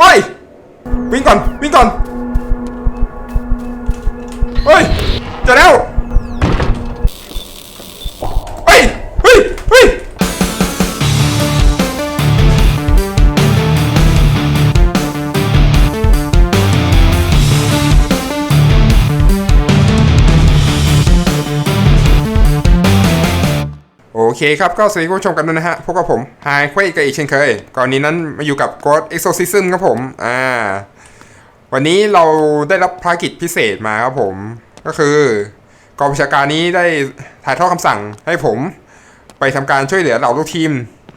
เฮ้ย วิ่งก่อน วิ่งก่อน เฮ้ย เจอแล้ว เคครับก็สวัสดีคุณผู้ชมกันด้วยนะฮะพวกกับผมไฮเควกับอีกเช่นเคย ก่อนนี้นั้นมาอยู่กับ God Exorcism ครับผมอ่าวันนี้เราได้รับภารกิจพิเศษมาครับผม ก็คือกองบัญชาการนี้ได้ถ่ายทอดคำสั่งให้ผม ไปทำการช่วยเหลือเหล่าลูกทีม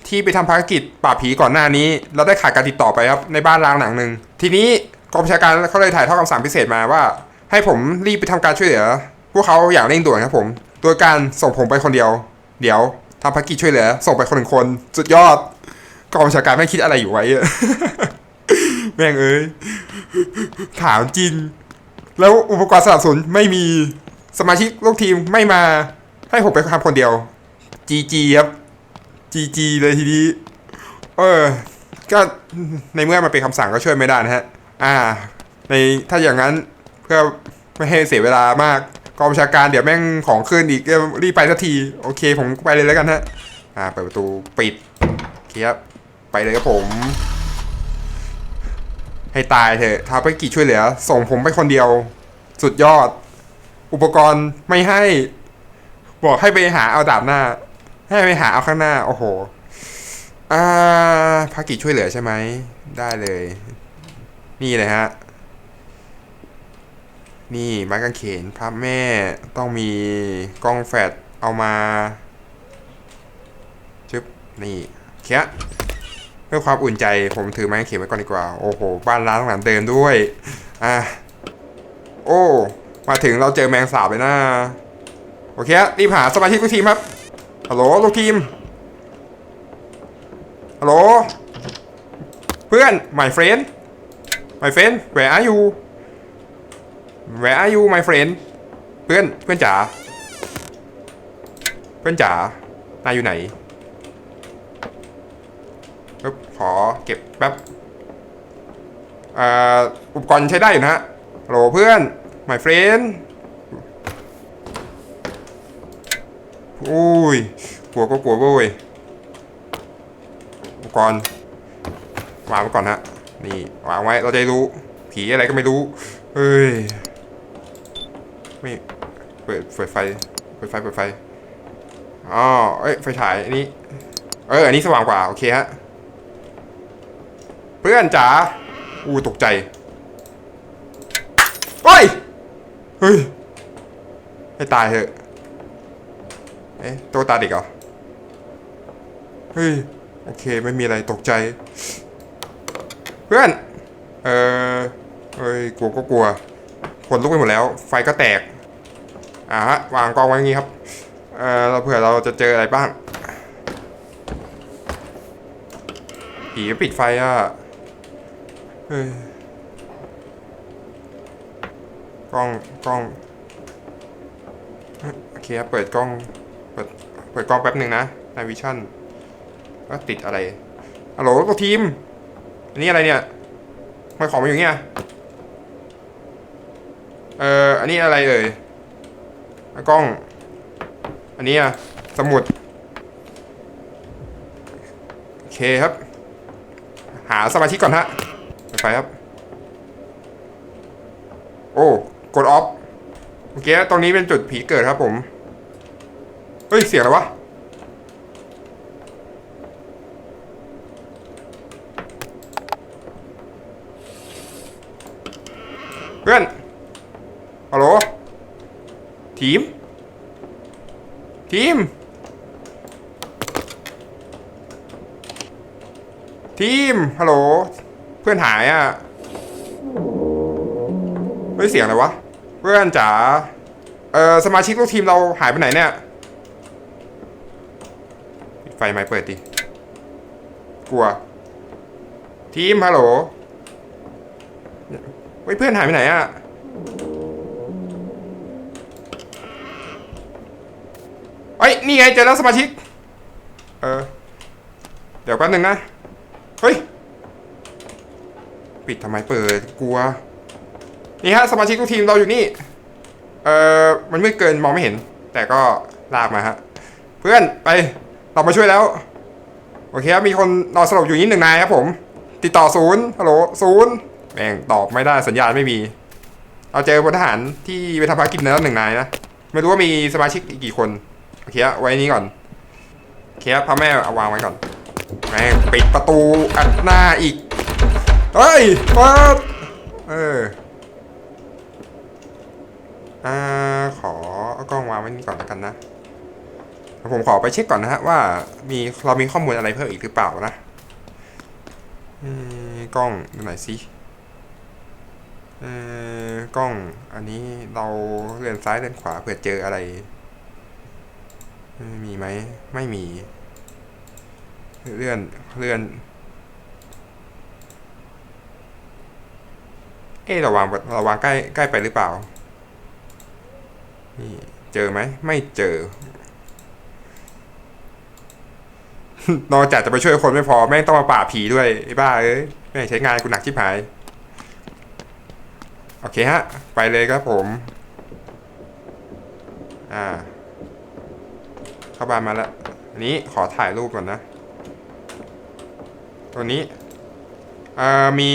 ที่ไปทำภารกิจปราบผีก่อนหน้านี้ เราได้ขาดการติดต่อไปครับในบ้านร้างหลังหนึ่งทีนี้กองบัญชาการเขาเลยถ่ายทอดคำสั่งพิเศษมาว่า ให้ผมรีบไปทำการช่วยเหลือ พวกเขาอย่างเร่งด่วนครับผม โดยการส่งผมไปคนเดียว เดี๋ยว ทำภารกิจช่วยเหลือ ส่งไปคนหนึ่งคนสุดยอดกองบัญชาการไม่คิดอะไรอยู่ไว้แม่งเอ้ยถามจริง แล้วอุปกรณ์สนับสนุนไม่มีสมาชิกลูกทีมไม่มา ให้ผมไปทำคนเดียว GG ครับ GG เลยทีนี้เออ ก็ในเมื่อมันเป็นคำสั่งก็ช่วยไม่ได้นะฮะ อ่า ในถ้าอย่างนั้นเพื่อไม่ให้เสียเวลามาก กองบัญชาการเดี๋ยวแม่งของขึ้นอีกเดี๋ยวรีบไปสักทีโอเค ผมไปเลยแล้วกันฮะอ่าเปิดประตูปิดเคครับไปเลยครับผม ให้ตายเถอะทาไปกี่ช่วยเหลือ ส่งผมไปคนเดียว สุดยอด อุปกรณ์ไม่ให้ บอกให้ไปหาเอาดาบหน้า ให้ไปหาเอาข้างหน้า โอ้โหอ่าภากิจช่วยเหลือใช่ไหมได้เลย นี่เลยฮะ นี่ไม้กางเขนพระแม่ต้องมีกล้องแฟลชเอามาชึบนี่แค่เพื่อความอุ่นใจผมถือไม้กางเขนไว้ก่อนดีกว่า โอ้โห บ้านร้างหลังเดิมด้วย อะ โอ้ มาถึงเราเจอแมงสาบเลยนะ โอเครีบหาสมาชิกลูกทีมครับ ฮัลโหลลูกทีม ฮัลโหล เพื่อน my friend my friend where are you where are you my friend เพื่อนเพื่อนจ๋าเพื่อนจ๋านายอยู่ไหนปึ๊บขอเก็บแป๊บอ่ออุปกรณ์ใช้ได้อยู่นะฮะโหลเพื่อน my friend อุ้ยกลัวก็กลัวเว้ยอุปกรณ์วางไว้ก่อนฮะนี่วางไว้เราจะรู้ ผีอะไรก็ไม่รู้เฮ้ย ม่เปิดเปิดไฟ เปิดไฟ เปิดไฟ อ๋อ เอ้ย ไฟฉายอันนี้ เออ อันนี้สว่างกว่า โอเคฮะ เพื่อนจ๋า อู้ตกใจเฮ้ย เฮ้ย ให้ตายเถอะ เอ๊ะตัวตาเด็กเหรอ เฮ้ย โอเค ไม่มีอะไรตกใจ เพื่อน เออเอ้ย กลัวก็กลัวขนลุกไปหมดแล้ว ไฟก็แตก อ่าฮะวางกองไว้อย่างงี้ครับเออเราเผื่อเราจะเจออะไรบ้าง ผีก็ปิดไฟอะเฮ้ยกล้องกล้องโอเคครับเปิดกล้องเปิดเปิดกล้องแป๊บหนึ่งนะในวิชั่นก็ติดอะไรฮัลโหลตัวทีม อันนี้อะไรเนี่ยทำไมของมาอยู่เงี้ย เอ่อ อันนี้อะไรเอ่ย กล้อง อันนี้อะสมุด โอเคครับ หาสมาชิกก่อนฮะไปครับ โอ้ กดออฟโอเคตรงนี้เป็นจุดผีเกิดครับผม เฮ้ย เสียงอะไรวะ เพื่อนฮัลโหล ทีม ทีม ทีม ฮัลโหล เพื่อนหายอะเฮ้ยเสียงอะไรวะ เพื่อนจ๋า เอ่อ สมาชิกลูกทีมเราหายไปไหนเนี่ยปิดไฟไม่เปิดดิ กลัว ทีม ฮัลโหลเฮ้ยเพื่อนหายไปไหนอะ เฮ้ยนี่ไงเจอแล้วสมาชิก เออ เดี๋ยวแป๊บนึงนะ เฮ้ย ปิดทำไมเปิดกลัว นี่ฮะสมาชิกทุกทีมเราอยู่นี่ เออมันมืดเกินมองไม่เห็น แต่ก็ลากมาฮะ เพื่อนไปเรามาช่วยแล้ว โอเคครับมีคนนอนสลบอยู่นี่หนึ่งนายครับผม ติดต่อศูนย์ฮัลโหลศูนย์แม่งตอบไม่ได้สัญญาณไม่มี เราเจอพลทหารที่ไปทำภารกิจแล้วหนึ่งนายนะ ไม่รู้ว่ามีสมาชิกอีกกี่คน เคครับไว้นี้ก่อน เคครับพ่อแม่เอาวางไว้ก่อนแม่งปิดประตูอัดหน้าอีก เฮ้ยเปิดเออ อ่า ขอเอากล้องวางไว้นี่ก่อนแล้วกันนะผมขอไปเช็คก่อนนะฮะว่ามีเรามีข้อมูลอะไรเพิ่มอีกหรือเปล่านะเออกล้องดูหน่อยสิเออกล้องอันนี้เราเลื่อนซ้ายเลื่อนขวาเผื่อเจออะไร มีไหม ไม่มี เลื่อน เลื่อน เอ๊ะเราวางเราวางใกล้ใกล้ไปหรือเปล่า นี่ เจอไหม ไม่เจอ นอกจากจะไปช่วยคนไม่พอ แม่งต้องมาป่าบผีด้วย ไอ้บ้าเอ้ย แม่งใช้งานกูหนักชิบหาย โอเคฮะ ไปเลยครับผม อ่าาบ้านมาแล้วอันนี้ขอถ่ายรูปก่อนนะ ตัวนี้เอ่อมี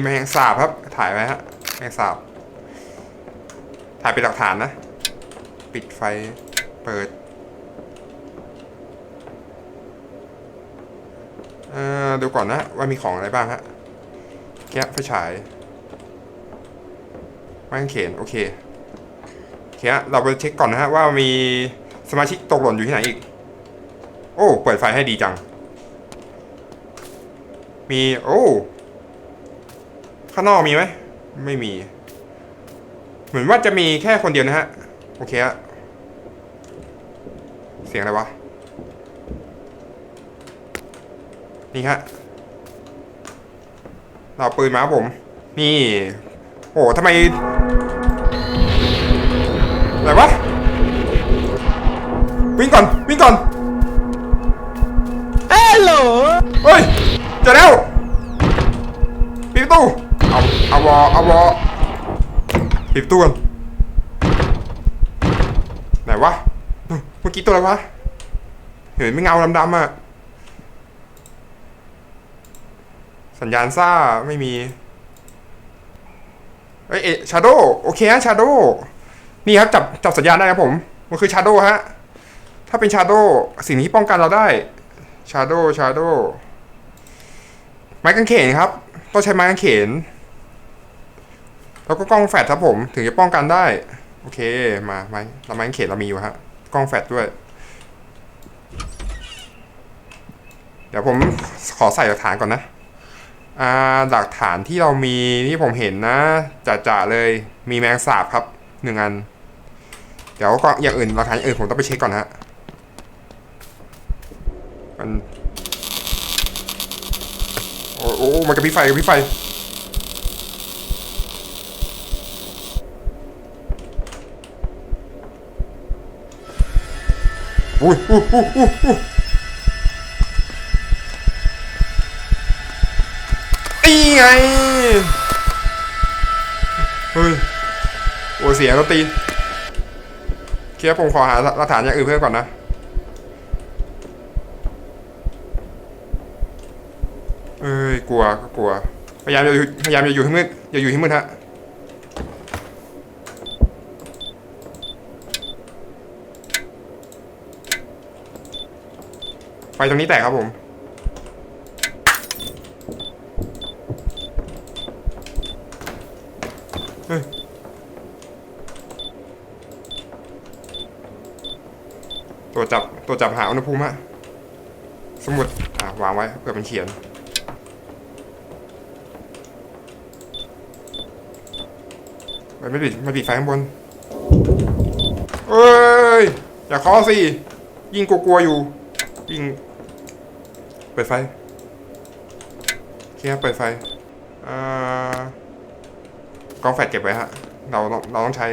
แมงสาบครับถ่ายไว้ฮะแมงสาบ ถ่ายเป็นหลักฐานนะ ปิดไฟเปิดเอ่อดูก่อนนะว่ามีของอะไรบ้างฮะแก๊ปไฟฉายไม้กางเขนโอเคโอเคฮะเราไปเช็คก่อนนะฮะว่ามี สมาชิกตกหล่นอยู่ที่ไหนอีก โอ้ เปิดไฟให้ดีจัง มี โอ้ ข้างนอกมีไหม ไม่มี เหมือนว่าจะมีแค่คนเดียวนะฮะ โอเคฮะ เสียงอะไรวะ นี่ฮะ เราเอปืนมาผม นี่ โอ้ทำไม อะไรวะ วิ่งก่อนวิ่งก่อนเอ้โหลเฮ้ยเจอแล้วปิดประตูเอาเอาวอเอาวอปิดประตูก่อนไหนวะเมื่อกี้ตัวอะไรวะเห็นไม่เงาดำๆอะสัญญาณซ่าไม่มีเอ้ยชาโดโอเคฮะชาโดนี่ครับจับจับสัญญาณได้ครับผม มันคือชาโดฮะ ถ้าเป็นชาโดสิ่งที่ป้องกันเราได้ชาโดชาโดไม้กางเขนครับ ต้องใช้ไม้กางเขน แล้วก็กล้องแฟลชครับผม ถึงจะป้องกันได้ โอเคมาไม้เราไม้กางเขนเรามีอยู่ฮะกล้องแฟลชด้วย เดี๋ยวผมขอใส่หลักฐานก่อนนะอ่าหลักฐานที่เรามีที่ผมเห็นนะจะๆเลยมีแมงสาบครับหนึ่งอัน เดี๋ยวก็อย่างอื่นหลักฐานอย่างอื่นผมต้องไปเช็คก่อนฮะ มันโอ้โอ้มันกระพริบไฟกระพริบไฟอุ้ยอุ้ยอุ้ยอุ้ยอีไงเฮ้ยโอ้เสียงดนตรีเคลียร์ผมขอหาหลักฐานอย่างอื่นเพิ่มก่อนนะ เอ้ย กลัวก็กลัว พยายามอย่าอยู่พยายามอย่าอยู่ให้มืดอย่าอยู่ให้มืดฮะไฟตรงนี้แตกครับผมเฮ้ยตัวจับตัวจับหาอุณหภูมิฮะสมุดอะวางไว้เพื่อมันเขียน มันไม่ปิดมันปิดไฟข้างบนเอ้ย อย่าเคาะสิ ยิงกลัวๆอยู่ ยิง เปิดไฟเคครับเปิดไฟอ่ากองแฟลชเก็บไว้ฮะ เราเราต้องใช้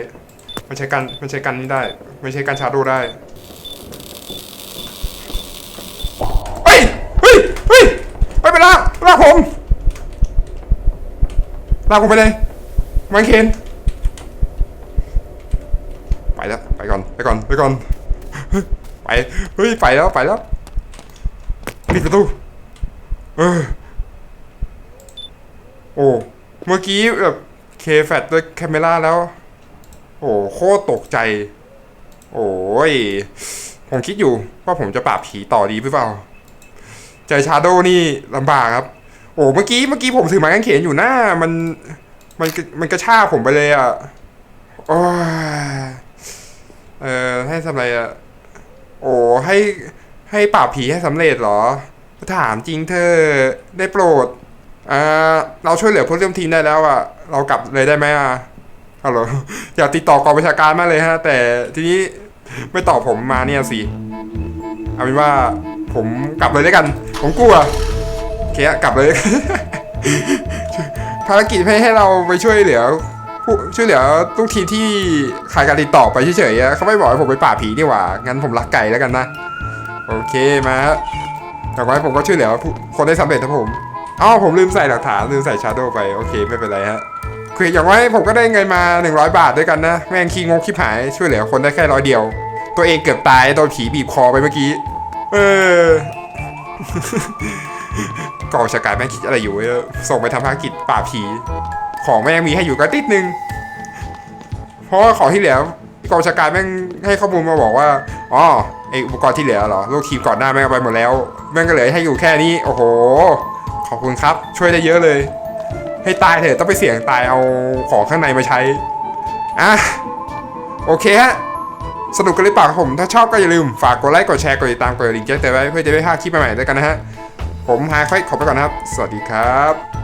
มันใช้กันมันใช้กันนี้ได้ ไม่ใช่กันชาร์โดได้เฮ้ยเฮ้ยเฮ้ยไปไปลากลากผมลากผมไปเลยมันเคนไปแล้วไปก่ อนไปก่อนไปเฮ้ยไปแล้วไปแล้วปิดประตูเออโอ้เมื่อกี้แบบเคแฟตด้วยแคมเมราแล้ว โอ้โคตรตกใจ โอ้ยผมคิดอยู่ว่าผมจะปราบผีต่อดีหรือเปล่าเจชาโดนี่ลำบากครับ โอ้เมื่อกี้เมื่อกี้ผมถือไม้กางเขนอยู่หน้ามันมันมันกระชากผมไปเลยอะโอ้ย ทำอะไรอะโอ้ให้ให้ปราบผีให้สำเร็จเหรอ ถามจริงเธอได้โปรดอ่าเราช่วยเหลือเพื่อนร่วมทีมได้แล้วอะเรากลับเลยได้ไหมอะฮัลโหลอยากติดต่อกองประชาการมากเลยฮะ แต่ทีนี้ไม่ตอบผมมาเนี่ยสิเอาเป็นว่าผมกลับเลยแล้วกัน ผมกลัวเคกลับเลย ภารกิจให้ให้เราไปช่วยเหลือ ผู้ช่วยเหลือทุกทีที่ขาดการติดต่อไปเฉยๆเขาไม่บอกให้ผมไปป่าผีนี่หว่า งั้นผมรักไก่แล้วกันนะ โอเคมาฮะแต่ว่าผมก็ช่วยเหลือคนได้สำเร็จครับผมอ้าวผมลืมใส่หลักฐานลืมใส่ชาร์โดไปโอเคไม่เป็นไรฮะคืออย่างน้ผมก็ได้เงินมา 100 บาทด้วยกันนะ แม่งขี้งกขี้หายช่วยเหลือคนได้แค่ร้อยเดียว ตัวเองเกือบตายโดนผีบีบคอไปเมื่อกี้ เออกองชาการแม่งคิดอะไรอยู่เว้ยส่งไปทำภารกิจป่าผี ของแม่งมีให้อยู่ก็ติดนึง เพราะว่าของที่เหลือกองชาการแม่งให้ข้อมูลมาบอกว่าอ๋อไออุปกรณ์ที่เหลือเหรอลูกทีมก่อนหน้าแม่งไปหมดแล้ว แม่งก็เหลือให้อยู่แค่นี้ โอ้โห ขอบคุณครับ ช่วยได้เยอะเลย ให้ตายเถอะต้องไปเสี่ยงตายเอาของข้างในมาใช้อะโอเคฮะสนุกกันหรือเปล่าครับผม ถ้าชอบก็อย่าลืม ฝากกดไลค์กดแชร์กดติดตามกดกระดิ่งแจ้งเตือนไว้เพื่อจะไม่พลาดคลิปใหม่ๆด้วยกันนะฮะ ผมฮาค่อยขอไปก่อนนะครับ สวัสดีครับ